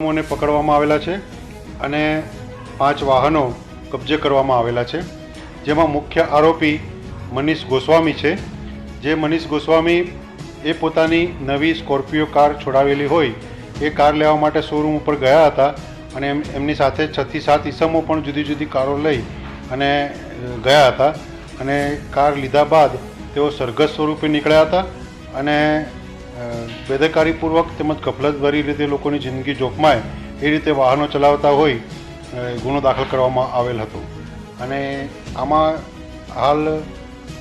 ને પકડવામાં આવેલા છે અને પાંચ વાહનો કબજે કરવામાં આવેલા છે. જેમાં મુખ્ય આરોપી મનીષ ગોસ્વામી છે. જે મનીષ ગોસ્વામી એ પોતાની નવી સ્કોર્પિયો કાર છોડાવેલી હોય એ કાર લેવા માટે શોરૂમ ઉપર ગયા હતા અને એમ, એમની સાથે છથી સાત ઈસમો પણ જુદી જુદી કારો લઈ અને ગયા હતા અને કાર લીધા બાદ તેઓ સરઘસ સ્વરૂપે નીકળ્યા હતા અને બેદરકારીપૂર્વક તેમજ કફલતભરી રીતે લોકોની જિંદગી જોખમાય એ રીતે વાહનો ચલાવતા હોય ગુનો દાખલ કરવામાં આવેલ હતો. અને આમાં હાલ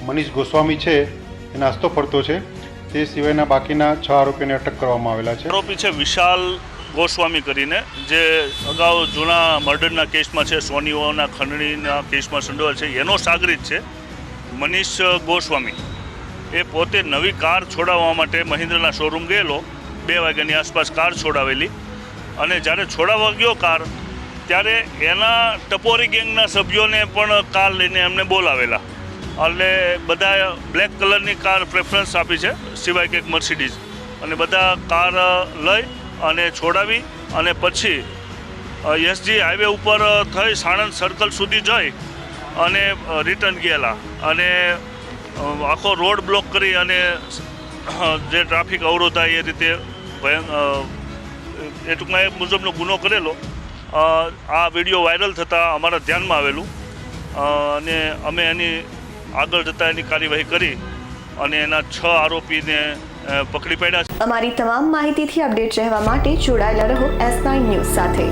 મનીષ ગોસ્વામી છે, એ નાસ્તો ફરતો છે. તે સિવાયના બાકીના છ આરોપીને અટક કરવામાં આવેલા છે. આરોપી છે વિશાલ ગોસ્વામી કરીને, જે અગાઉ જૂના મર્ડરના કેસમાં છે, સોનીઓના ખંડણીના કેસમાં સંડોવાયેલ છે. એનો સાગરીત છે મનીષ ગોસ્વામી. એ પોતે નવી કાર છોડાવવા માટે મહિન્દ્રના શોરૂમ ગયેલો. બે વાગ્યાની આસપાસ કાર છોડાવેલી. અને જ્યારે છોડાવવા ગયો કાર, ત્યારે એના ટપોરી ગેંગના સભ્યોને પણ કાર લઈને એમને બોલાવેલા. એટલે બધા બ્લેક કલરની કાર પ્રેફરન્સ આપી છે, સિવાય કે મર્સિડીઝ અને બધા કાર લઈ અને છોડાવી અને પછી એસજી હાઈવે ઉપર થઈ સાણંદ સર્કલ સુધી જઈ અને રિટર્ન ગયેલા. અને આખો રોડ બ્લોક કરી અને જે ટ્રાફિક અવરોધ થાય એ રીતે એ ટૂંકમાં એ મુજબનો ગુનો કરેલો. આ વીડિયો વાયરલ થતાં અમારા ધ્યાનમાં આવેલું. અને અમે એની આગળ જતાં એની કાર્યવાહી કરી અને એના છ આરોપીને પકડી પાડ્યા અમારી તમામ માહિતીથી અપડેટ રહેવા માટે જોડાયેલા રહો એસ નાઇન ન્યૂઝ સાથે.